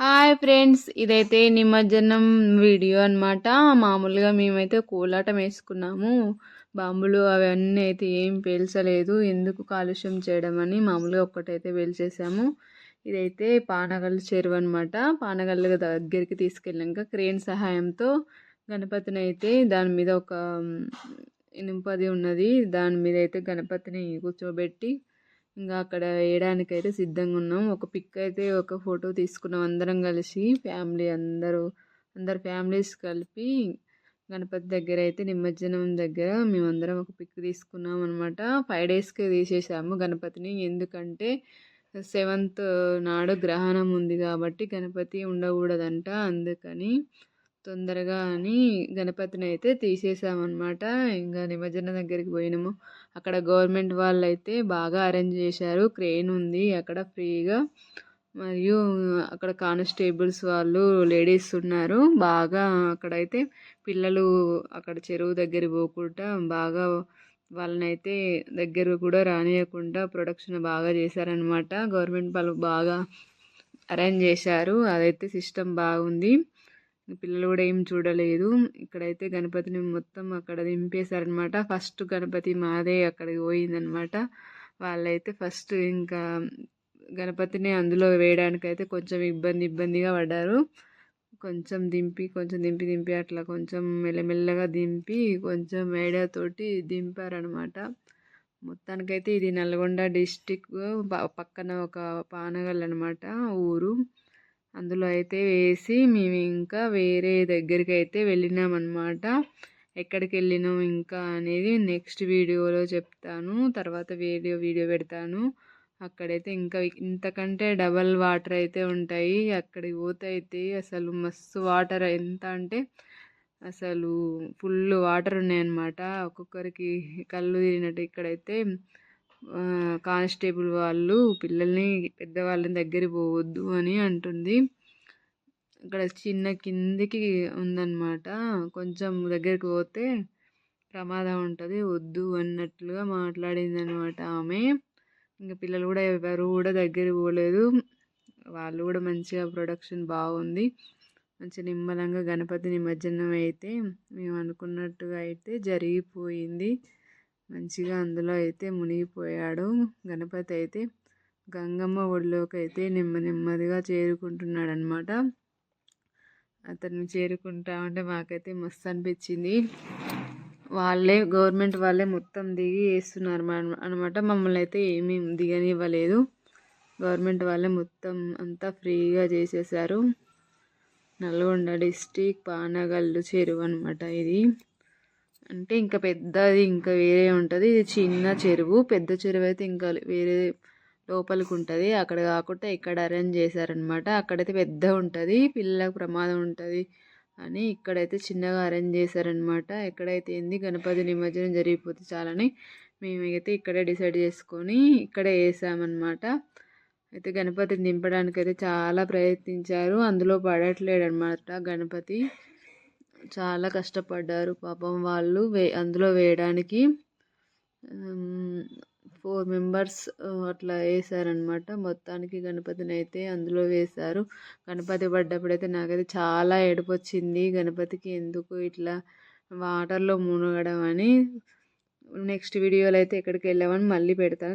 Hi friends ఇదైతే నిమజ్జనం video అనమాట మామూలుగా మేమైతే కోలాటం వేసుకున్నాము. బాంబులు అవన్నీ అయితే ఏం పేల్చలేదు. ఎందుకు కాలుష్యం చేయడం అని మామూలుగా ఒక్కటైతే పేల్చేసాము. ఇదైతే పానగల్ చెరువు అనమాట పానగల్ దగ్గరికి తీసుకెళ్ళాక క్రేన్ సహాయంతో గణపతిని అయితే దాని మీద ఒక ఇనుపది ఉన్నది. దాని మీద అయితే గణపతిని కూర్చోబెట్టి ఇంకా అక్కడ వేయడానికైతే సిద్ధంగా ఉన్నాం. ఒక పిక్ అయితే ఒక ఫోటో తీసుకున్నాం అందరం కలిసి ఫ్యామిలీ అందరూ అందరు ఫ్యామిలీస్ కలిపి గణపతి దగ్గర అయితే నిమజ్జనం దగ్గర మేమందరం ఒక పిక్ తీసుకున్నాం అనమాట ఫైవ్ డేస్కే తీసేసాము గణపతిని. ఎందుకంటే సెవెంత్ నాడు గ్రహణం ఉంది కాబట్టి గణపతి ఉండకూడదంట అందుకని తొందరగా అని గణపతిని అయితే తీసేసామన్నమాట. ఇంకా నిమజ్జనం దగ్గరికి పోయినాము. అక్కడ గవర్నమెంట్ వాళ్ళు అయితే బాగా అరేంజ్ చేశారు. క్రెయిన్ ఉంది అక్కడ ఫ్రీగా. మరియు అక్కడ కానిస్టేబుల్స్ వాళ్ళు లేడీస్ ఉన్నారు. బాగా అక్కడైతే పిల్లలు అక్కడ చెరువు దగ్గర పోకుండా బాగా వాళ్ళనైతే దగ్గర కూడా రానియకుండా ప్రొడక్షన్ బాగా చేశారనమాట గవర్నమెంట్ వాళ్ళు బాగా అరేంజ్ చేశారు. అదైతే సిస్టమ్ బాగుంది. పిల్లలు కూడా ఏం చూడలేదు. ఇక్కడైతే గణపతిని మొత్తం అక్కడ దింపేశారనమాట ఫస్ట్ గణపతి మాదే అక్కడికి పోయిందనమాట వాళ్ళైతే ఫస్ట్ ఇంకా గణపతిని అందులో వేయడానికి అయితే కొంచెం ఇబ్బంది ఇబ్బందిగా పడ్డారు. కొంచెం దింపి కొంచెం దింపి దింపి అట్లా కొంచెం మెల్లమెల్లగా దింపి కొంచెం ఐడియాతోటి దింపారనమాట మొత్తానికైతే ఇది నల్గొండ డిస్టిక్ పక్కన ఒక పానగల్ అనమాట ఊరు. అందులో అయితే వేసి మేము ఇంకా వేరే దగ్గరికి అయితే వెళ్ళినామన్నమాట. ఎక్కడికి వెళ్ళినాం ఇంకా అనేది నెక్స్ట్ వీడియోలో చెప్తాను. తర్వాత వీడియో వీడియో పెడతాను. అక్కడైతే ఇంకా ఇంతకంటే డబల్ వాటర్ అయితే ఉంటాయి. అక్కడికి పోతే అయితే అసలు మస్తు వాటర్ ఎంత అంటే అసలు ఫుల్ వాటర్ ఉన్నాయన్నమాట. ఒక్కొక్కరికి కళ్ళు తిరిగినట్టు ఇక్కడైతే కానిస్టేబుల్ వాళ్ళు పిల్లల్ని పెద్దవాళ్ళని దగ్గర పోవద్దు అని అంటుంది. ఇక్కడ చిన్న కిందికి ఉందన్నమాట. కొంచెం దగ్గరికి పోతే ప్రమాదం ఉంటుంది వద్దు అన్నట్లుగా మాట్లాడింది అనమాట ఆమె. ఇంకా పిల్లలు కూడా ఎవరు కూడా దగ్గర పోలేదు. వాళ్ళు కూడా మంచిగా ప్రొడక్షన్ బాగుంది. మంచి నిమ్మలంగా గణపతి నిమజ్జనం అయితే మేము అనుకున్నట్టుగా అయితే జరిగిపోయింది. మంచిగా అందులో అయితే మునిగిపోయాడు. గణపతి అయితే గంగమ్మ ఒడిలోకి అయితే నెమ్మ నెమ్మదిగా చేరుకుంటున్నాడు అనమాట అతను చేరుకుంటా ఉంటే మాకైతే మస్తు అనిపించింది. వాళ్ళే గవర్నమెంట్ వాళ్ళే మొత్తం దిగి వేస్తున్నారు అనమాట మమ్మల్ని అయితే ఏమీ దిగనివ్వలేదు. గవర్నమెంట్ వాళ్ళే మొత్తం అంతా ఫ్రీగా చేసేసారు. నల్గొండ డిస్టిక్ పానగల్లు చెరువు అనమాట ఇది. అంటే ఇంకా పెద్దది ఇంకా వేరే ఉంటుంది. ఇది చిన్న చెరువు. పెద్ద చెరువు అయితే ఇంకా వేరే లోపలికి ఉంటుంది అక్కడ కాకుండా ఇక్కడ అరేంజ్ చేశారనమాట అక్కడైతే పెద్ద ఉంటుంది పిల్లలకు ప్రమాదం ఉంటుంది అని ఇక్కడైతే చిన్నగా అరేంజ్ చేశారనమాట ఎక్కడైతే ఏంది గణపతి నిమజ్జనం జరిగిపోతే చాలని మేమైతే ఇక్కడే డిసైడ్ చేసుకొని ఇక్కడే వేసామన్నమాట. అయితే గణపతిని దింపడానికి అయితే చాలా ప్రయత్నించారు. అందులో పడట్లేడు అనమాట గణపతి. చాలా కష్టపడ్డారు. పాపం వాళ్ళు వే అందులో వేయడానికి ఫోర్ మెంబర్స్ అట్లా వేసారనమాట మొత్తానికి గణపతిని అయితే అందులో వేశారు గణపతి పడ్డప్పుడైతే నాకైతే చాలా ఏడుపు వచ్చింది గణపతికి ఎందుకు ఇట్లా వాటర్లో మునగడం అని. నెక్స్ట్ వీడియోలో అయితే ఎక్కడికి వెళ్ళామని మళ్ళీ పెడతాను.